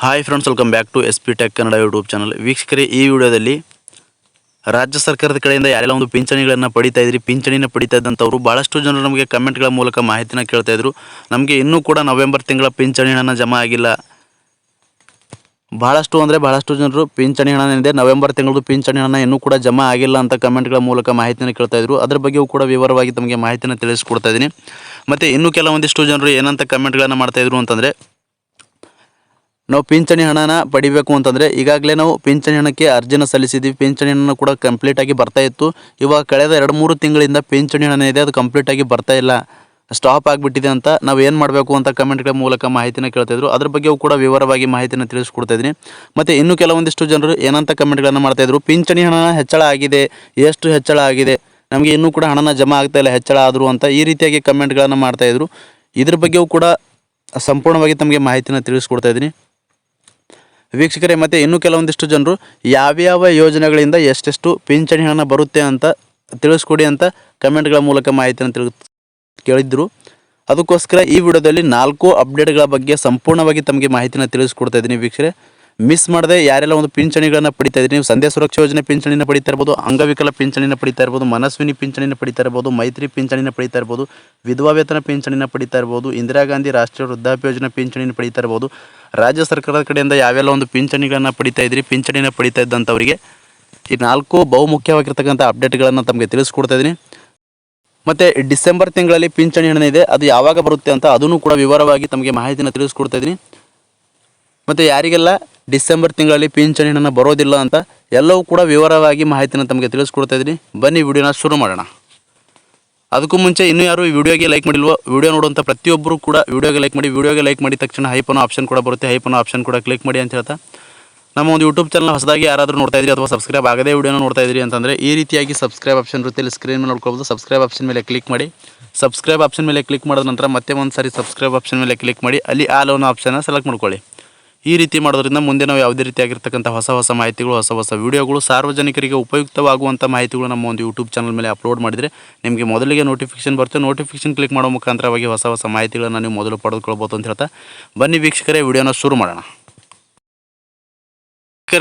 Hi friends welcome back to S P tech Kannada YouTube channel ವೀಕ್ಷಕರೇ, ಈ ವಿಡಿಯೋದಲ್ಲಿ ರಾಜ್ಯ ಸರ್ಕಾರದ ಕಡೆಯಿಂದ ಯಾರೆಲ್ಲ ಒಂದು ಪಿಂಚಣಿಗಳನ್ನು ಪಡಿತಾ ಇದ್ರಿ, ಪಿಂಚಣಿನ ಪಡಿತಾ ಇದ್ದಂಥವ್ರು ಭಾಳಷ್ಟು ಜನರು ನಮಗೆ ಕಮೆಂಟ್ಗಳ ಮೂಲಕ ಮಾಹಿತಿನ ಕೇಳ್ತಾ ಇದ್ರು. ನಮಗೆ ಇನ್ನೂ ಕೂಡ ನವೆಂಬರ್ ತಿಂಗಳ ಪಿಂಚಣಿ ಹಣನ ಜಮಾ ಆಗಿಲ್ಲ. ಭಾಳಷ್ಟು ಅಂದರೆ ಭಾಳಷ್ಟು ಜನರು ಪಿಂಚಣಿ ಹಣ ಏನಿದೆ, ನವೆಂಬರ್ ತಿಂಗಳದು ಪಿಂಚಣಿ ಹಣ ಇನ್ನೂ ಕೂಡ ಜಮಾ ಆಗಿಲ್ಲ ಅಂತ ಕಮೆಂಟ್ಗಳ ಮೂಲಕ ಮಾಹಿತಿನ ಕೇಳ್ತಾ ಇದ್ರು. ಅದ್ರ ಬಗ್ಗೆಯೂ ಕೂಡ ವಿವರವಾಗಿ ತಮಗೆ ಮಾಹಿತಿನ ತಿಳಿಸ್ಕೊಡ್ತಾ ಇದ್ದೀನಿ. ಮತ್ತು ಇನ್ನೂ ಕೆಲವೊಂದಿಷ್ಟು ಜನರು ಏನಂತ ಕಮೆಂಟ್ಗಳನ್ನು ಮಾಡ್ತಾಯಿದ್ರು ಅಂತಂದರೆ ನಾವು ಪಿಂಚಣಿ ಹಣನ ಪಡಿಬೇಕು ಅಂತಂದರೆ ಈಗಾಗಲೇ ನಾವು ಪಿಂಚಣಿ ಹಣಕ್ಕೆ ಅರ್ಜಿನ ಸಲ್ಲಿಸಿದ್ವಿ. ಪಿಂಚಣಿ ಹಣ ಕೂಡ ಕಂಪ್ಲೀಟಾಗಿ ಬರ್ತಾ ಇತ್ತು. ಇವಾಗ ಕಳೆದ ಎರಡು ಮೂರು ತಿಂಗಳಿಂದ ಪಿಂಚಣಿ ಹಣ ಇದೆ, ಅದು ಕಂಪ್ಲೀಟಾಗಿ ಬರ್ತಾ ಇಲ್ಲ. ಸ್ಟಾಪ್ ಆಗಿಬಿಟ್ಟಿದೆ ಅಂತ ನಾವು ಏನು ಮಾಡಬೇಕು ಅಂತ ಕಮೆಂಟ್ಗಳ ಮೂಲಕ ಮಾಹಿತಿನ ಕೇಳ್ತಾಯಿದ್ರು ಅದ್ರ ಬಗ್ಗೆಯೂ ಕೂಡ ವಿವರವಾಗಿ ಮಾಹಿತಿನ ತಿಳಿಸ್ಕೊಡ್ತಾ ಇದ್ದೀನಿ. ಮತ್ತು ಇನ್ನೂ ಕೆಲವೊಂದಿಷ್ಟು ಜನರು ಏನಂತ ಕಮೆಂಟ್ಗಳನ್ನು ಮಾಡ್ತಾಯಿದ್ರು ಪಿಂಚಣಿ ಹಣ ಹೆಚ್ಚಳ ಆಗಿದೆ, ಎಷ್ಟು ಹೆಚ್ಚಳ ಆಗಿದೆ, ನಮಗೆ ಇನ್ನೂ ಕೂಡ ಹಣನ ಜಮಾ ಆಗ್ತಾ ಇಲ್ಲ, ಹೆಚ್ಚಳ ಆದರೂ ಅಂತ ಈ ರೀತಿಯಾಗಿ ಕಮೆಂಟ್ಗಳನ್ನು ಮಾಡ್ತಾಯಿದ್ರು ಇದ್ರ ಬಗ್ಗೆಯೂ ಕೂಡ ಸಂಪೂರ್ಣವಾಗಿ ತಮಗೆ ಮಾಹಿತಿನ ತಿಳಿಸ್ಕೊಡ್ತಾ ಇದ್ದೀನಿ. ವೀಕ್ಷಕರೇ, ಮತ್ತು ಇನ್ನೂ ಕೆಲವೊಂದಿಷ್ಟು ಜನರು ಯಾವ್ಯಾವ ಯೋಜನೆಗಳಿಂದ ಎಷ್ಟೆಷ್ಟು ಪಿಂಚಣಿ ಹಣ ಬರುತ್ತೆ ಅಂತ ತಿಳಿಸ್ಕೊಡಿ ಅಂತ ಕಮೆಂಟ್ಗಳ ಮೂಲಕ ಮಾಹಿತಿಯನ್ನು ತಿಳಿ ಕೇಳಿದ್ರು. ಅದಕ್ಕೋಸ್ಕರ ಈ ವಿಡಿಯೋದಲ್ಲಿ ನಾಲ್ಕು ಅಪ್ಡೇಟ್ಗಳ ಬಗ್ಗೆ ಸಂಪೂರ್ಣವಾಗಿ ತಮಗೆ ಮಾಹಿತಿನ ತಿಳಿಸ್ಕೊಡ್ತಾ ಇದ್ದೀನಿ ವೀಕ್ಷಕರೇ. ಮಿಸ್ ಮಾಡದೆ ಯಾರೆಲ್ಲ ಒಂದು ಪಿಂಚಣಿಗಳನ್ನು ಪಡಿತಾ ಇದ್ದೀರಿ ನೀವು ಸಂಧ್ಯಾ ಸುರಕ್ಷಾ ಯೋಜನೆ ಪಿಂಚಣಿನ ಪಡಿತಾ ಇರ್ಬೋದು, ಅಂಗವಿಕಲ ಪಿಂಚಣಿನ ಪಡಿತಾ ಇರ್ಬೋದು, ಮನಸ್ವಿನಿ ಪಿಂಚಣಿನ ಪಡಿತಾ ಇರ್ಬೋದು, ಮೈತ್ರಿ ಪಿಂಚಣಿನ ಪಡಿತಾ ಇರ್ಬೋದು, ವಿಧವಾ ವೇತನ ಪಿಂಚಣಿನ ಪಡಿತಾ ಇರ್ಬೋದು, ಇಂದಿರಾ ಗಾಂಧಿ ರಾಷ್ಟ್ರೀಯ ವೃದ್ಧಾಪ್ಯ ಯೋಜನೆ ಪಿಂಚಣಿನ ಪಡಿತಾ ಇರ್ಬೋದು, ರಾಜ್ಯ ಸರ್ಕಾರದ ಕಡೆಯಿಂದ ಯಾವೆಲ್ಲ ಒಂದು ಪಿಂಚಣಿಗಳನ್ನು ಪಡಿತಾ ಇದ್ರಿ, ಪಿಂಚಣಿನ ಪಡಿತಾ ಇದ್ದಂಥವರಿಗೆ ಈ ನಾಲ್ಕು ಬಹುಮುಖ್ಯವಾಗಿರ್ತಕ್ಕಂಥ ಅಪ್ಡೇಟ್ಗಳನ್ನು ತಮಗೆ ತಿಳಿಸ್ಕೊಡ್ತಾ ಇದ್ದೀನಿ. ಮತ್ತು ಡಿಸೆಂಬರ್ ತಿಂಗಳಲ್ಲಿ ಪಿಂಚಣಿ ಹಣ ಇದೆ, ಅದು ಯಾವಾಗ ಬರುತ್ತೆ ಅಂತ ಅದನ್ನು ಕೂಡ ವಿವರವಾಗಿ ತಮಗೆ ಮಾಹಿತಿನ ತಿಳಿಸ್ಕೊಡ್ತಾ ಇದ್ದೀನಿ. ಮತ್ತು ಯಾರಿಗೆಲ್ಲ ಡಿಸೆಂಬರ್ ತಿಂಗಳಲ್ಲಿ ಪಿಂಚಣಿ ಹಣ ಬರೋದಿಲ್ಲ ಅಂತ ಎಲ್ಲವೂ ಕೂಡ ವಿವರವಾಗಿ ಮಾಹಿತಿನ ತಮಗೆ ತಿಳಿಸ್ಕೊಡ್ತಾ ಇದ್ದೀನಿ. ಬನ್ನಿ ವಿಡಿಯೋನ ಶುರು ಮಾಡೋಣ. ಅದಕ್ಕೂ ಮುಂಚೆ ಇನ್ನೂ ಯಾರು ಈ ವಿಡಿಯೋಗೆ ಲೈಕ್ ಮಾಡಿಲ್ವೋ, ವಿಡಿಯೋ ನೋಡುವಂಥ ಪ್ರತಿಯೊಬ್ಬರು ಕೂಡ ವಿಡಿಯೋಗೆ ಲೈಕ್ ಮಾಡಿ, ವಿಡಿಯೋಗೆ ಲೈಕ್ ಮಾಡಿದ ತಕ್ಷಣ ಹೈಪನೋ ಆಪ್ಷನ್ ಕೂಡ ಬರುತ್ತೆ. ಹೈಪನೋ ಆಪ್ಷನ್ ಕೂಡ ಕ್ಲಿಕ್ ಮಾಡಿ ಅಂತ ಹೇಳ್ತಾ. ನಮ್ಮ ಒಂದು ಯೂಟ್ಯೂಬ್ ಚಾನಲ್ ಹೊಸದಾಗಿ ಯಾರಾದರೂ ನೋಡ್ತಾ ಇದ್ರಿ ಅಥವಾ ಸಬ್ಸ್ಕ್ರೈಬ್ ಆಗದೇ ವಿಡಿಯೋನ ನೋಡ್ತಾ ಇದ್ರಿ ಅಂತಂದರೆ ಈ ರೀತಿಯಾಗಿ ಸಬ್ಸ್ಕ್ರೈಬ್ ಆಪ್ಷನ್ ಇರುತ್ತೆ. ಇಲ್ಲಿ ಸ್ಕ್ರೀನ್ ಮೇಲೆ ನೋಡ್ಕೊಬೋದು. ಸಬ್ಸ್ಕ್ರೈಬ್ ಆಪ್ಷನ್ ಮೇಲೆ ಕ್ಲಿಕ್ ಮಾಡಿ. ಸಬ್ಸ್ಕ್ರೈಬ್ ಆಪ್ಷನ್ ಮೇಲೆ ಕ್ಲಿಕ್ ಮಾಡಿದ ನಂತರ ಮತ್ತೆ ಒಂದು ಸಾರಿ ಸಬ್ಸ್ಕ್ರೈಬ್ ಆಪ್ಷನ್ ಮೇಲೆ ಕ್ಲಿಕ್ ಮಾಡಿ. ಅಲ್ಲಿ ಆಲ್ ಅನ್ನೋ ಆಪ್ಷನ್ನ ಸೆಲೆಕ್ಟ್ ಮಾಡ್ಕೊಳ್ಳಿ. ಈ ರೀತಿ ಮಾಡೋದ್ರಿಂದ ಮುಂದೆ ನಾವು ಯಾವುದೇ ರೀತಿಯಾಗಿರ್ತಕ್ಕಂಥ ಹೊಸ ಹೊಸ ಮಾಹಿತಿಗಳು, ಹೊಸ ಹೊಸ ವೀಡಿಯೋಗಳು, ಸಾರ್ವಜನಿಕರಿಗೆ ಉಪಯುಕ್ತವಾಗುವಂಥ ಮಾಹಿತಿಗಳು ನಮ್ಮ ಒಂದು ಯೂಟ್ಯೂಬ್ ಚಾನಲ್ ಮೇಲೆ ಅಪ್ಲೋಡ್ ಮಾಡಿದರೆ ನಿಮಗೆ ಮೊದಲಿಗೆ ನೋಟಿಫಿಕೇಶನ್ ಬರುತ್ತೆ. ನೋಟಿಫಿಕೇಶನ್ ಕ್ಲಿಕ್ ಮಾಡೋ ಮುಖಾಂತರವಾಗಿ ಹೊಸ ಹೊಸ ಮಾಹಿತಿಗಳನ್ನು ನೀವು ಮೊದಲು ಪಡೆದುಕೊಳ್ಬೋದು ಅಂತ ಹೇಳ್ತಾ. ಬನ್ನಿ ವೀಕ್ಷಕರೇ, ವಿಡಿಯೋನ ಶುರು ಮಾಡೋಣ.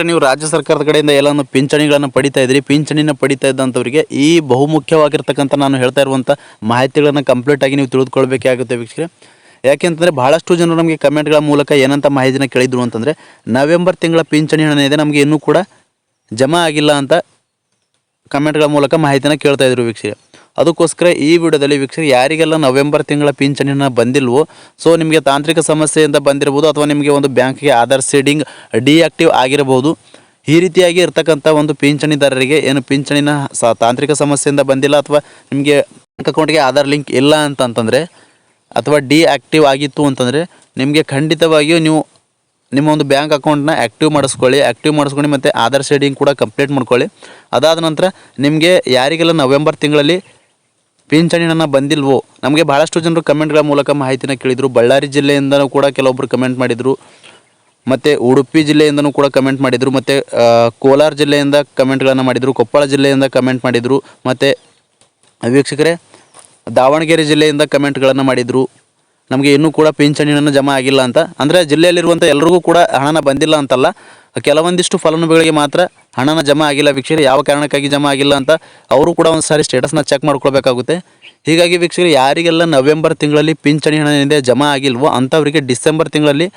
ನೀವು ರಾಜ್ಯ ಸರ್ಕಾರದ ಕಡೆಯಿಂದ ಎಲ್ಲಾನು ಪಿಂಚಣಿಗಳನ್ನು ಪಡಿತಾ ಇದ್ರಿ ಪಿಂಚಣಿನ ಪಡಿತಾ ಇದ್ದಂಥವರಿಗೆ ಈ ಬಹುಮುಖ್ಯವಾಗಿರ್ತಕ್ಕಂಥ ನಾನು ಹೇಳ್ತಾ ಇರುವಂಥ ಮಾಹಿತಿಗಳನ್ನು ಕಂಪ್ಲೀಟ್ ಆಗಿ ನೀವು ತಿಳಿದುಕೊಳ್ಬೇಕಾಗುತ್ತೆ ವೀಕ್ಷಕರೇ. ಯಾಕೆಂತಂದರೆ ಭಾಳಷ್ಟು ಜನರು ನಮಗೆ ಕಮೆಂಟ್ಗಳ ಮೂಲಕ ಏನಂತ ಮಾಹಿತಿನ ಕೇಳಿದ್ರು ಅಂತಂದರೆ, ನವೆಂಬರ್ ತಿಂಗಳ ಪಿಂಚಣಿ ಹಣ ಇದೆ ನಮಗೆ ಇನ್ನೂ ಕೂಡ ಜಮಾ ಆಗಿಲ್ಲ ಅಂತ ಕಮೆಂಟ್ಗಳ ಮೂಲಕ ಮಾಹಿತಿನ ಕೇಳ್ತಾ ಇದ್ರು ವೀಕ್ಷಕರೇ. ಅದಕ್ಕೋಸ್ಕರ ಈ ವಿಡಿಯೋದಲ್ಲಿ ವೀಕ್ಷಕರು, ಯಾರಿಗೆಲ್ಲ ನವೆಂಬರ್ ತಿಂಗಳ ಪಿಂಚಣಿ ಹಣ ಬಂದಿಲ್ವೋ, ಸೊ ನಿಮಗೆ ತಾಂತ್ರಿಕ ಸಮಸ್ಯೆಯಿಂದ ಬಂದಿರ್ಬೋದು ಅಥವಾ ನಿಮಗೆ ಒಂದು ಬ್ಯಾಂಕ್ಗೆ ಆಧಾರ್ ಸೀಡಿಂಗ್ ಡಿಆಕ್ಟಿವ್ ಆಗಿರಬಹುದು ಈ ರೀತಿಯಾಗಿ ಇರ್ತಕ್ಕಂಥ ಒಂದು ಪಿಂಚಣಿದಾರರಿಗೆ ಏನು ಪಿಂಚಣಿನ ತಾಂತ್ರಿಕ ಸಮಸ್ಯೆಯಿಂದ ಬಂದಿಲ್ಲ ಅಥವಾ ನಿಮಗೆ ಬ್ಯಾಂಕ್ ಅಕೌಂಟ್ಗೆ ಆಧಾರ್ ಲಿಂಕ್ ಇಲ್ಲ ಅಂತಂತಂದರೆ ಅಥವಾ ಡಿಆಕ್ಟಿವ್ ಆಗಿತ್ತು ಅಂತಂದರೆ ನಿಮಗೆ ಖಂಡಿತವಾಗಿಯೂ ನೀವು ನಿಮ್ಮ ಒಂದು ಬ್ಯಾಂಕ್ ಅಕೌಂಟ್ನ ಆ್ಯಕ್ಟಿವ್ ಮಾಡಿಸ್ಕೊಳ್ಳಿ ಆ್ಯಕ್ಟಿವ್ ಮಾಡಿಸ್ಕೊಂಡು ಮತ್ತು ಆಧಾರ್ ಶೇಡಿಂಗ್ ಕೂಡ ಕಂಪ್ಲೀಟ್ ಮಾಡ್ಕೊಳ್ಳಿ. ಅದಾದ ನಂತರ ನಿಮಗೆ ಯಾರಿಗೆಲ್ಲ ನವೆಂಬರ್ ತಿಂಗಳಲ್ಲಿ ಪಿಂಚಣಿ ನನ್ನ ಬಂದಿಲ್ವೋ, ನಮಗೆ ಭಾಳಷ್ಟು ಜನರು ಕಮೆಂಟ್ಗಳ ಮೂಲಕ ಮಾಹಿತಿನ ಕೇಳಿದರು. ಬಳ್ಳಾರಿ ಜಿಲ್ಲೆಯಿಂದನೂ ಕೂಡ ಕೆಲವೊಬ್ಬರು ಕಮೆಂಟ್ ಮಾಡಿದರು. ಮತ್ತು ಉಡುಪಿ ಜಿಲ್ಲೆಯಿಂದನೂ ಕೂಡ ಕಮೆಂಟ್ ಮಾಡಿದರು. ಮತ್ತು ಕೋಲಾರ ಜಿಲ್ಲೆಯಿಂದ ಕಮೆಂಟ್ಗಳನ್ನು ಮಾಡಿದರು. ಕೊಪ್ಪಳ ಜಿಲ್ಲೆಯಿಂದ ಕಮೆಂಟ್ ಮಾಡಿದರು. ಮತ್ತು, ವೀಕ್ಷಕರೇ ದಾವಣಗೆರೆ ಜಿಲ್ಲೆಯಿಂದ ಕಮೆಂಟ್ಗಳನ್ನು ಮಾಡಿದರು. ನಮಗೆ ಇನ್ನೂ ಕೂಡ ಪಿಂಚಣಿಯನ್ನು ಜಮಾ ಆಗಿಲ್ಲ ಅಂತ. ಅಂದರೆ ಜಿಲ್ಲೆಯಲ್ಲಿರುವಂಥ ಎಲ್ರಿಗೂ ಕೂಡ ಹಣನ ಬಂದಿಲ್ಲ ಅಂತಲ್ಲ. ಕೆಲವೊಂದಿಷ್ಟು ಫಲಾನುಭವಿಗಳಿಗೆ ಮಾತ್ರ ಹಣನ ಜಮಾ ಆಗಿಲ್ಲ. ವೀಕ್ಷಕರು ಯಾವ ಕಾರಣಕ್ಕಾಗಿ ಜಮಾ ಆಗಿಲ್ಲ ಅಂತ ಅವರು ಕೂಡ ಒಂದು ಸಾರಿ ಸ್ಟೇಟಸ್ನ ಚೆಕ್ ಮಾಡ್ಕೊಳ್ಬೇಕಾಗುತ್ತೆ. ಹೀಗಾಗಿ ವೀಕ್ಷಕರು, ಯಾರಿಗೆಲ್ಲ ನವೆಂಬರ್ ತಿಂಗಳಲ್ಲಿ ಪಿಂಚಣಿ ಹಣ ಏನಿದೆ ಜಮಾ ಆಗಿಲ್ವೋ ಅಂಥವರಿಗೆ ಡಿಸೆಂಬರ್ ತಿಂಗಳಲ್ಲಿ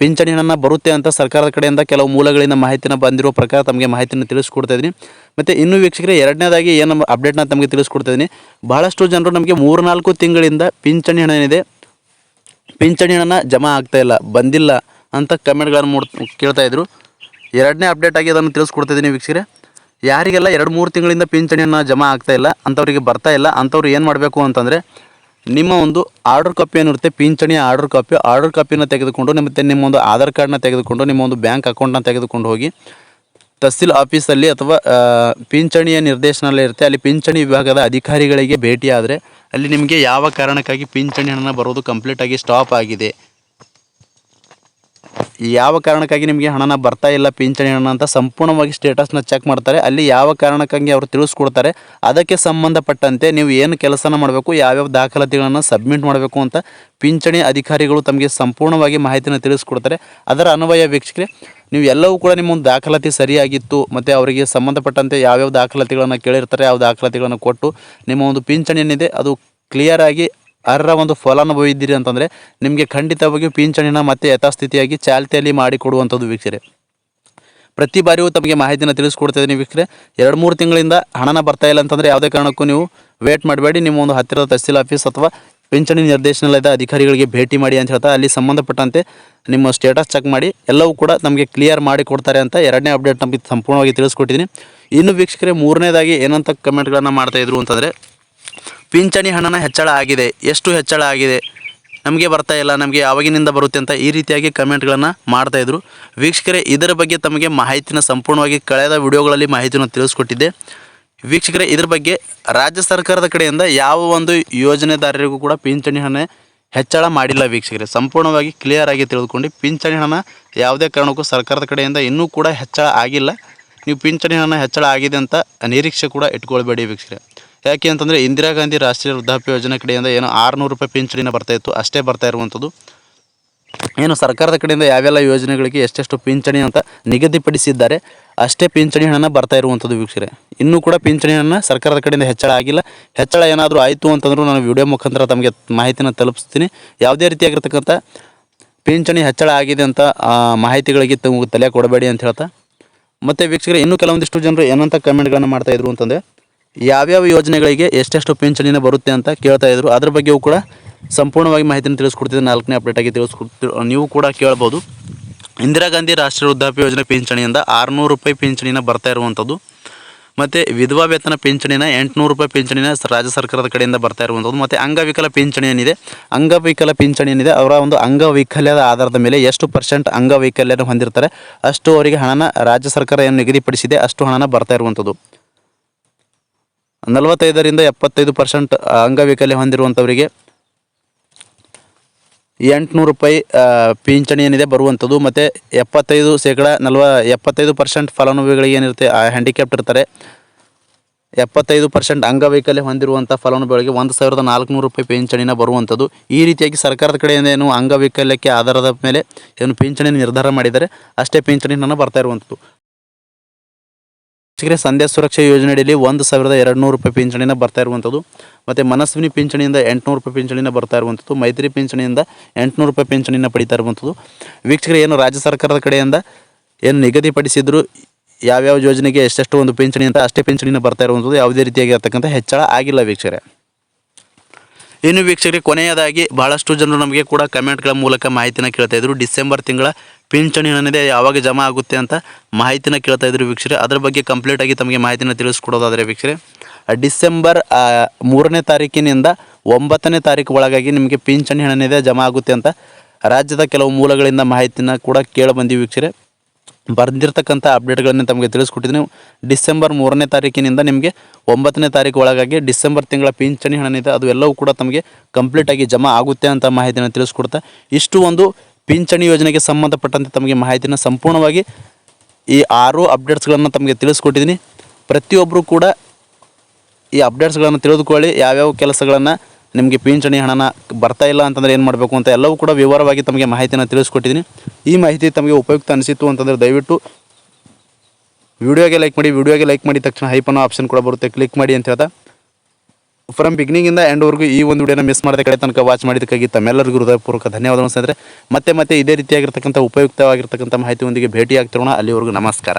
ಪಿಂಚಣಿ ಹಣನ ಬರುತ್ತೆ ಅಂತ ಸರ್ಕಾರದ ಕಡೆಯಿಂದ ಕೆಲವು ಮೂಲಗಳಿಂದ ಮಾಹಿತಿನ ಬಂದಿರೋ ಪ್ರಕಾರ ತಮಗೆ ಮಾಹಿತಿನ ತಿಳಿಸ್ಕೊಡ್ತಾ ಇದ್ದೀನಿ. ಮತ್ತು ಇನ್ನು ವೀಕ್ಷಕರೇ, ಎರಡನೇದಾಗಿ ಏನು ಅಪ್ಡೇಟ್ನ ತಮಗೆ ತಿಳಿಸ್ಕೊಡ್ತಾ ಇದ್ದೀನಿ. ಭಾಳಷ್ಟು ಜನರು ನಮಗೆ ಮೂರು ನಾಲ್ಕು ತಿಂಗಳಿಂದ ಪಿಂಚಣಿ ಹಣ ಏನಿದೆ ಪಿಂಚಣಿ ಹಣ ಜಮಾ ಆಗ್ತಾ ಇಲ್ಲ, ಬಂದಿಲ್ಲ ಅಂತ ಕಮೆಂಟ್ಗಳನ್ನು ಮೂಡ್ ಕೇಳ್ತಾಯಿದ್ರು ಎರಡನೇ ಅಪ್ಡೇಟ್ ಆಗಿ ಅದನ್ನು ತಿಳಿಸ್ಕೊಡ್ತಿದ್ದೀನಿ ವೀಕ್ಷಕರೇ. ಯಾರಿಗೆಲ್ಲ ಎರಡು ಮೂರು ತಿಂಗಳಿಂದ ಪಿಂಚಣಿಯನ್ನು ಜಮಾ ಆಗ್ತಾ ಇಲ್ಲ, ಅಂಥವ್ರಿಗೆ ಬರ್ತಾ ಇಲ್ಲ, ಅಂಥವ್ರು ಏನು ಮಾಡಬೇಕು ಅಂತಂದರೆ ನಿಮ್ಮ ಒಂದು ಆರ್ಡರ್ ಕಾಪಿ ಏನಿರುತ್ತೆ ಪಿಂಚಣಿಯ ಆರ್ಡರ್ ಕಾಪಿ. ಆರ್ಡರ್ ಕಾಪಿನ ತೆಗೆದುಕೊಂಡು ನಿಮ್ಮ ನಿಮ್ಮ ಒಂದು ಆಧಾರ್ ಕಾರ್ಡ್ನ ತೆಗೆದುಕೊಂಡು, ನಿಮ್ಮ ಒಂದು ಬ್ಯಾಂಕ್ ಅಕೌಂಟ್ನ ತೆಗೆದುಕೊಂಡು ಹೋಗಿ ತಹಸೀಲ್ ಆಫೀಸಲ್ಲಿ ಅಥವಾ ಪಿಂಚಣಿಯ ನಿರ್ದೇಶನಾಲಯ ಇರುತ್ತೆ. ಅಲ್ಲಿ ಪಿಂಚಣಿ ವಿಭಾಗದ ಅಧಿಕಾರಿಗಳಿಗೆ ಭೇಟಿಯಾದರೆ ಅಲ್ಲಿ ನಿಮಗೆ ಯಾವ ಕಾರಣಕ್ಕಾಗಿ ಪಿಂಚಣಿ ಹಣ ಬರೋದು ಕಂಪ್ಲೀಟಾಗಿ ಸ್ಟಾಪ್ ಆಗಿದೆ. ಯಾವ ಕಾರಣಕ್ಕಾಗಿ ನಿಮಗೆ ಹಣನ ಬರ್ತಾ ಇಲ್ಲ, ಪಿಂಚಣಿ ಹಣ ಅಂತ ಸಂಪೂರ್ಣವಾಗಿ ಸ್ಟೇಟಸ್ನ ಚೆಕ್ ಮಾಡ್ತಾರೆ. ಅಲ್ಲಿ ಯಾವ ಕಾರಣಕ್ಕಾಗಿ ಅವರು ತಿಳಿಸ್ಕೊಡ್ತಾರೆ, ಅದಕ್ಕೆ ಸಂಬಂಧಪಟ್ಟಂತೆ ನೀವು ಏನು ಕೆಲಸನ ಮಾಡಬೇಕು, ಯಾವ್ಯಾವ ದಾಖಲಾತಿಗಳನ್ನು ಸಬ್ಮಿಟ್ ಮಾಡಬೇಕು ಅಂತ ಪಿಂಚಣಿ ಅಧಿಕಾರಿಗಳು ತಮಗೆ ಸಂಪೂರ್ಣವಾಗಿ ಮಾಹಿತಿನ ತಿಳಿಸ್ಕೊಡ್ತಾರೆ. ಅದರ ಅನ್ವಯ ವೀಕ್ಷಕರೆ, ನೀವು ಎಲ್ಲವೂ ಕೂಡ ನಿಮ್ಮ ಒಂದು ದಾಖಲಾತಿ ಸರಿಯಾಗಿತ್ತು, ಮತ್ತು ಅವರಿಗೆ ಸಂಬಂಧಪಟ್ಟಂತೆ ಯಾವ್ಯಾವ ದಾಖಲಾತಿಗಳನ್ನು ಕೇಳಿರ್ತಾರೆ ಯಾವ ದಾಖಲಾತಿಗಳನ್ನು ಕೊಟ್ಟು ನಿಮ್ಮ ಒಂದು ಪಿಂಚಣಿ ಏನಿದೆ ಅದು ಕ್ಲಿಯರಾಗಿ ಅರ್ಹ ಒಂದು ಫಲಾನುಭವಿ ಇದ್ದೀರಿ ಅಂತಂದರೆ ನಿಮಗೆ ಖಂಡಿತವಾಗಿಯೂ ಪಿಂಚಣಿನ ಮತ್ತೆ ಯಥಾಸ್ಥಿತಿಯಾಗಿ ಚಾಲ್ತಿಯಲ್ಲಿ ಮಾಡಿಕೊಡುವಂಥದ್ದು ವೀಕ್ಷಕರೇ ಪ್ರತಿ ಬಾರಿಯೂ ತಮಗೆ ಮಾಹಿತಿನ ತಿಳಿಸ್ಕೊಡ್ತಾ ಇದ್ದೀನಿ ವೀಕ್ಷಕರೇ ಎರಡು ಮೂರು ತಿಂಗಳಿಂದ ಹಣನ ಬರ್ತಾ ಇಲ್ಲ ಅಂತಂದರೆ ಯಾವುದೇ ಕಾರಣಕ್ಕೂ ನೀವು ವೇಟ್ ಮಾಡಬೇಡಿ. ನಿಮ್ಮ ಒಂದು ಹತ್ತಿರದ ತಹಸೀಲ್ ಆಫೀಸ್ ಅಥವಾ ಪಿಂಚಣಿ ನಿರ್ದೇಶನಾಲಯದ ಅಧಿಕಾರಿಗಳಿಗೆ ಭೇಟಿ ಮಾಡಿ ಅಂತ ಹೇಳ್ತಾ ಅಲ್ಲಿ ಸಂಬಂಧಪಟ್ಟಂತೆ ನಿಮ್ಮ ಸ್ಟೇಟಸ್ ಚೆಕ್ ಮಾಡಿ. ಎಲ್ಲವೂ ಕೂಡ ನಮಗೆ ಕ್ಲಿಯರ್ ಮಾಡಿ ಕೊಡ್ತಾರೆ ಅಂತ ಎರಡನೇ ಅಪ್ಡೇಟ್ ನಮಗೆ ಸಂಪೂರ್ಣವಾಗಿ ತಿಳಿಸ್ಕೊಟ್ಟಿದ್ದೀನಿ. ಇನ್ನು ವೀಕ್ಷಕರೇ, ಮೂರನೇದಾಗಿ ಏನಂತ ಕಮೆಂಟ್ಗಳನ್ನು ಮಾಡ್ತಾಯಿದ್ರು ಅಂತಂದರೆ ಪಿಂಚಣಿ ಹಣನ ಹೆಚ್ಚಳ ಆಗಿದೆ. ಎಷ್ಟು ಹೆಚ್ಚಳ ಆಗಿದೆ? ನಮಗೆ ಬರ್ತಾ ಇಲ್ಲ. ನಮಗೆ ಯಾವಾಗಿನಿಂದ ಬರುತ್ತೆ ಅಂತ ಈ ರೀತಿಯಾಗಿ ಕಮೆಂಟ್ಗಳನ್ನು ಮಾಡ್ತಾಯಿದ್ರು ವೀಕ್ಷಕರೇ, ಇದರ ಬಗ್ಗೆ ತಮಗೆ ಮಾಹಿತಿನ ಸಂಪೂರ್ಣವಾಗಿ ಕಳೆದ ವಿಡಿಯೋಗಳಲ್ಲಿ ಮಾಹಿತಿಯನ್ನು ತಿಳಿಸ್ಕೊಟ್ಟಿದ್ದೆ. ವೀಕ್ಷಕರೇ, ಇದರ ಬಗ್ಗೆ ರಾಜ್ಯ ಸರ್ಕಾರದ ಕಡೆಯಿಂದ ಯಾವ ಒಂದು ಯೋಜನೆದಾರರಿಗೂ ಕೂಡ ಪಿಂಚಣಿ ಹಣ ಹೆಚ್ಚಳ ಮಾಡಿಲ್ಲ ವೀಕ್ಷಕರೇ. ಸಂಪೂರ್ಣವಾಗಿ ಕ್ಲಿಯರ್ ಆಗಿ ತಿಳಿದುಕೊಂಡು ಪಿಂಚಣಿ ಹಣ ಯಾವುದೇ ಕಾರಣಕ್ಕೂ ಸರ್ಕಾರದ ಕಡೆಯಿಂದ ಇನ್ನೂ ಕೂಡ ಹೆಚ್ಚಳ ಆಗಿಲ್ಲ. ನೀವು ಪಿಂಚಣಿ ಹಣ ಹೆಚ್ಚಳ ಆಗಿದೆ ಅಂತ ನಿರೀಕ್ಷೆ ಕೂಡ ಇಟ್ಕೊಳ್ಬೇಡಿ ವೀಕ್ಷಕರೇ. ಯಾಕೆ ಅಂತಂದರೆ ಇಂದಿರಾ ಗಾಂಧಿ ರಾಷ್ಟ್ರೀಯ ವೃದ್ಧಾಪ್ಯ ಯೋಜನೆ ಕಡೆಯಿಂದ ಏನು ಆರುನೂರು ರೂಪಾಯಿ ಪಿಂಚಣಿನ ಬರ್ತಾ ಇತ್ತು, ಅಷ್ಟೇ ಬರ್ತಾ ಇರುವಂಥದ್ದು. ಏನು ಸರ್ಕಾರದ ಕಡೆಯಿಂದ ಯಾವೆಲ್ಲ ಯೋಜನೆಗಳಿಗೆ ಎಷ್ಟೆಷ್ಟು ಪಿಂಚಣಿ ಅಂತ ನಿಗದಿಪಡಿಸಿದ್ದಾರೆ, ಅಷ್ಟೇ ಪಿಂಚಣಿ ಹಣ ಬರ್ತಾ ಇರುವಂಥದ್ದು ವೀಕ್ಷರೆ ಇನ್ನೂ ಕೂಡ ಪಿಂಚಣಿ ಹಣ ಸರ್ಕಾರದ ಕಡೆಯಿಂದ ಹೆಚ್ಚಳ ಆಗಿಲ್ಲ. ಹೆಚ್ಚಳ ಏನಾದರೂ ಆಯಿತು ಅಂತಂದರೂ ನಾನು ವಿಡಿಯೋ ಮುಖಾಂತರ ತಮಗೆ ಮಾಹಿತಿನ ತಲುಪಿಸ್ತೀನಿ. ಯಾವುದೇ ರೀತಿಯಾಗಿರ್ತಕ್ಕಂಥ ಪಿಂಚಣಿ ಹೆಚ್ಚಳ ಆಗಿದೆ ಅಂತ ಮಾಹಿತಿಗಳಿಗೆ ತಮಗೆ ತಲೆ ಕೊಡಬೇಡಿ ಅಂತ ಹೇಳ್ತಾ. ಮತ್ತು ವೀಕ್ಷಕರೇ, ಇನ್ನೂ ಕೆಲವೊಂದಿಷ್ಟು ಜನರು ಏನಂತ ಕಮೆಂಟ್ಗಳನ್ನು ಮಾಡ್ತಾಯಿದ್ರು ಅಂತಂದರೆ ಯಾವ್ಯಾವ ಯೋಜನೆಗಳಿಗೆ ಎಷ್ಟೆಷ್ಟು ಪಿಂಚಣಿನ ಬರುತ್ತೆ ಅಂತ ಕೇಳ್ತಾ ಇದ್ರು. ಅದ್ರ ಬಗ್ಗೆಯೂ ಕೂಡ ಸಂಪೂರ್ಣವಾಗಿ ಮಾಹಿತಿಯನ್ನು ತಿಳಿಸ್ಕೊಡ್ತಿದ್ದೆ. ನಾಲ್ಕನೇ ಅಪ್ಡೇಟ್ ಆಗಿ ತಿಳಿಸ್ಕೊಡ್ತಿ, ನೀವು ಕೂಡ ಕೇಳ್ಬೋದು. ಇಂದಿರಾ ಗಾಂಧಿ ರಾಷ್ಟ್ರೀಯ ವೃದ್ಧಾಪ್ಯ ಯೋಜನೆ ಪಿಂಚಣಿಯಿಂದ ಆರುನೂರು ರೂಪಾಯಿ ಪಿಂಚಣಿನ ಬರ್ತಾ ಇರುವಂಥದ್ದು. ಮತ್ತು ವಿಧವಾ ವೇತನ ಪಿಂಚಣಿನ ಎಂಟುನೂರು ರೂಪಾಯಿ ಪಿಂಚಣಿನ ರಾಜ್ಯ ಸರ್ಕಾರದ ಕಡೆಯಿಂದ ಬರ್ತಾ ಇರುವಂಥದ್ದು. ಮತ್ತು ಅಂಗವಿಕಲ ಪಿಂಚಣಿ ಏನಿದೆ? ಅಂಗವಿಕಲ ಪಿಂಚಣಿ ಏನಿದೆ? ಅವರ ಒಂದು ಅಂಗವೈಕಲ್ಯದ ಆಧಾರದ ಮೇಲೆ ಎಷ್ಟು ಪರ್ಸೆಂಟ್ ಅಂಗವೈಕಲ್ಯನ ಹೊಂದಿರ್ತಾರೆ? ಅಷ್ಟು ಅವರಿಗೆ ಹಣನ ರಾಜ್ಯ ಸರ್ಕಾರ ಏನು ನಿಗದಿಪಡಿಸಿದೆ? ಅಷ್ಟು ಹಣನ ಬರ್ತಾ ಇರುವಂಥದ್ದು. ನಲವತ್ತೈದರಿಂದ ಎಪ್ಪತ್ತೈದು ಪರ್ಸೆಂಟ್ ಅಂಗವೈಕಲ್ಯ ಹೊಂದಿರುವಂಥವರಿಗೆ ಎಂಟುನೂರು ರೂಪಾಯಿ ಪಿಂಚಣಿ ಏನಿದೆ ಬರುವಂಥದ್ದು. ಮತ್ತು ಎಪ್ಪತ್ತೈದು ಶೇಕಡ, ನಲ್ವ, ಎಪ್ಪತ್ತೈದು ಪರ್ಸೆಂಟ್ ಫಲಾನುಭವಿಗಳಿಗೆ ಏನಿರುತ್ತೆ ಹ್ಯಾಂಡಿಕ್ಯಾಪ್ಟ್ ಇರ್ತಾರೆ. ಎಪ್ಪತ್ತೈದು ಪರ್ಸೆಂಟ್ ಅಂಗವೈಕಲ್ಯ ಹೊಂದಿರುವಂಥ ಫಲಾನುಭವಿಗಳಿಗೆ ಒಂದು ಸಾವಿರದ ನಾಲ್ಕುನೂರು ರೂಪಾಯಿ ಪಿಂಚಣಿನ ಬರುವಂಥದ್ದು. ಈ ರೀತಿಯಾಗಿ ಸರ್ಕಾರದ ಕಡೆಯಿಂದ ಏನು ಅಂಗವೈಕಲ್ಯಕ್ಕೆ ಆಧಾರದ ಮೇಲೆ ಏನು ಪಿಂಚಣಿ ನಿರ್ಧಾರ ಮಾಡಿದ್ದಾರೆ, ಅಷ್ಟೇ ಪಿಂಚಣಿ ನನ್ನ ಬರ್ತಾ ಇರುವಂಥದ್ದು. ವೀಕ್ಷಕರೇ, ಸಂಧ್ಯಾ ಸುರಕ್ಷಾ ಯೋಜನೆಯಲ್ಲಿ ಒಂದು ಸಾವಿರದ ಎರಡು ನೂರು ರೂಪಾಯಿ ಪಿಂಚಣಿನ ಬರ್ತಾ ಇರುವಂಥದ್ದು. ಮತ್ತು ಮನಸ್ವಿನಿ ಪಿಂಚಣಿಯಿಂದ ಎಂಟುನೂರು ರೂಪಾಯಿ ಪಿಂಚಣಿನ ಬರ್ತಾ ಇರುವಂಥದ್ದು. ಮೈತ್ರಿ ಪಿಂಚಣಿಯಿಂದ ಎಂಟುನೂರು ರೂಪಾಯಿ ಪಿಂಚಣಿನ ಪಡಿತಾ ಇರುವಂಥದ್ದು. ವೀಕ್ಷಕರು, ಏನು ರಾಜ್ಯ ಸರ್ಕಾರದ ಕಡೆಯಿಂದ ಏನು ನಿಗದಿಪಡಿಸಿದ್ರು ಯಾವ್ಯಾವ ಯೋಜನೆಗೆ ಎಷ್ಟೆಷ್ಟು ಒಂದು ಪಿಂಚಣಿ ಅಂತ ಅಷ್ಟೇ ಪಿಂಚಣಿನ ಬರ್ತಾ ಇರುವಂಥದ್ದು. ಯಾವುದೇ ರೀತಿಯಾಗಿರ್ತಕ್ಕಂಥ ಹೆಚ್ಚಳ ಆಗಿಲ್ಲ ವೀಕ್ಷಕರೇ. ಇನ್ನು ವೀಕ್ಷಕರಿಗೆ ಕೊನೆಯದಾಗಿ ಬಹಳಷ್ಟು ಜನರು ನಮಗೆ ಕೂಡ ಕಮೆಂಟ್ಗಳ ಮೂಲಕ ಮಾಹಿತಿನ ಕೇಳ್ತಾ ಇದ್ರು. ಡಿಸೆಂಬರ್ ತಿಂಗಳ ಪಿಂಚಣಿ ಏನಿದೆ ಯಾವಾಗ ಜಮಾ ಆಗುತ್ತೆ ಅಂತ ಮಾಹಿತಿನ ಕೇಳ್ತಾ ಇದ್ರು ವೀಕ್ಷರೆ. ಅದ್ರ ಬಗ್ಗೆ ಕಂಪ್ಲೀಟ್ ಆಗಿ ತಮಗೆ ಮಾಹಿತಿನ ತಿಳಿಸ್ಕೊಡೋದಾದರೆ ವೀಕ್ಷರೆ. ಡಿಸೆಂಬರ್ ಮೂರನೇ ತಾರೀಕಿನಿಂದ ಒಂಬತ್ತನೇ ತಾರೀಕು ಒಳಗಾಗಿ ನಿಮಗೆ ಪಿಂಚಣಿ ಹಣನಿದೆ ಜಮಾ ಆಗುತ್ತೆ ಅಂತ ರಾಜ್ಯದ ಕೆಲವು ಮೂಲಗಳಿಂದ ಮಾಹಿತಿನ ಕೂಡ ಕೇಳಿ ಬಂದೀವಿ ಬರೆದಿರ್ತಕ್ಕಂಥ ಬಂದಿರತಕ್ಕಂಥ ಅಪ್ಡೇಟ್ಗಳನ್ನು ತಮಗೆ ತಿಳಿಸ್ಕೊಟ್ಟಿದ್ದೀನಿ. ಡಿಸೆಂಬರ್ ಮೂರನೇ ತಾರೀಕಿನಿಂದ ನಿಮಗೆ ಒಂಬತ್ತನೇ ತಾರೀಕು ಒಳಗಾಗಿ ಡಿಸೆಂಬರ್ ತಿಂಗಳ ಪಿಂಚಣಿ ಹಣನಿದೆ ಅದು ಎಲ್ಲವೂ ಕೂಡ ತಮಗೆ ಕಂಪ್ಲೀಟಾಗಿ ಜಮಾ ಆಗುತ್ತೆ ಅಂತ ಮಾಹಿತಿನ ತಿಳಿಸ್ಕೊಡ್ತಾ. ಇಷ್ಟು ಒಂದು ಪಿಂಚಣಿ ಯೋಜನೆಗೆ ಸಂಬಂಧಪಟ್ಟಂತೆ ತಮಗೆ ಮಾಹಿತಿನ ಸಂಪೂರ್ಣವಾಗಿ ಈ ಆರು ಅಪ್ಡೇಟ್ಸ್ಗಳನ್ನು ತಮಗೆ ತಿಳಿಸ್ಕೊಟ್ಟಿದ್ದೀನಿ. ಪ್ರತಿಯೊಬ್ಬರು ಕೂಡ ಈ ಅಪ್ಡೇಟ್ಸ್ಗಳನ್ನು ತಿಳಿದುಕೊಳ್ಳಿ. ಯಾವ್ಯಾವ ಕೆಲಸಗಳನ್ನು ನಿಮಗೆ ಪಿಂಚಣಿ ಹಣನ ಬರ್ತಾ ಇಲ್ಲ ಅಂತಂದರೆ ಏನು ಮಾಡಬೇಕು ಅಂತ ಎಲ್ಲವೂ ಕೂಡ ವಿವರವಾಗಿ ತಮಗೆ ಮಾಹಿತಿನ ತಿಳಿಸ್ಕೊಟ್ಟಿದ್ದೀನಿ. ಈ ಮಾಹಿತಿ ತಮಗೆ ಉಪಯುಕ್ತ ಅನಿಸಿತ್ತು ಅಂತಂದರೆ ದಯವಿಟ್ಟು ವಿಡಿಯೋಗೆ ಲೈಕ್ ಮಾಡಿ, ವಿಡಿಯೋಗೆ ಲೈಕ್ ಮಾಡಿದ ತಕ್ಷಣ ಹೈಪ್ ಅನ್ನೋ ಆಪ್ಷನ್ ಕೂಡ ಬರುತ್ತೆ. ಕ್ಲಿಕ್ ಮಾಡಿ ಅಂತ ಹೇಳ್ತಾ. ಫ್ರಮ್ ಬಿಗಿನಿಂಗಿಂದ ಎಂಡ್ವರೆಗೂ ಈ ಒಂದು ವಿಡಿಯೋನ ಮಿಸ್ ಮಾಡದೆ ಕಡೆ ತನಕ ವಾಚ್ ಮಾಡಿದ್ದಕ್ಕಾಗಿ ತಮ್ಮೆಲ್ಲರಿಗೂ ಹೃದಯಪೂರ್ವಕ ಧನ್ಯವಾದಗಳು ಸ್ನೇಹಿತರೆ. ಮತ್ತೆ ಮತ್ತೆ ಇದೇ ರೀತಿಯಾಗಿರ್ತಕ್ಕಂಥ ಉಪಯುಕ್ತವಾಗಿರ್ತಕ್ಕಂಥ ಮಾಹಿತಿಯೊಂದಿಗೆ ಭೇಟಿ ಆಗ್ತಿರೋಣ ಅಲ್ಲಿವರೆಗೂ ನಮಸ್ಕಾರ.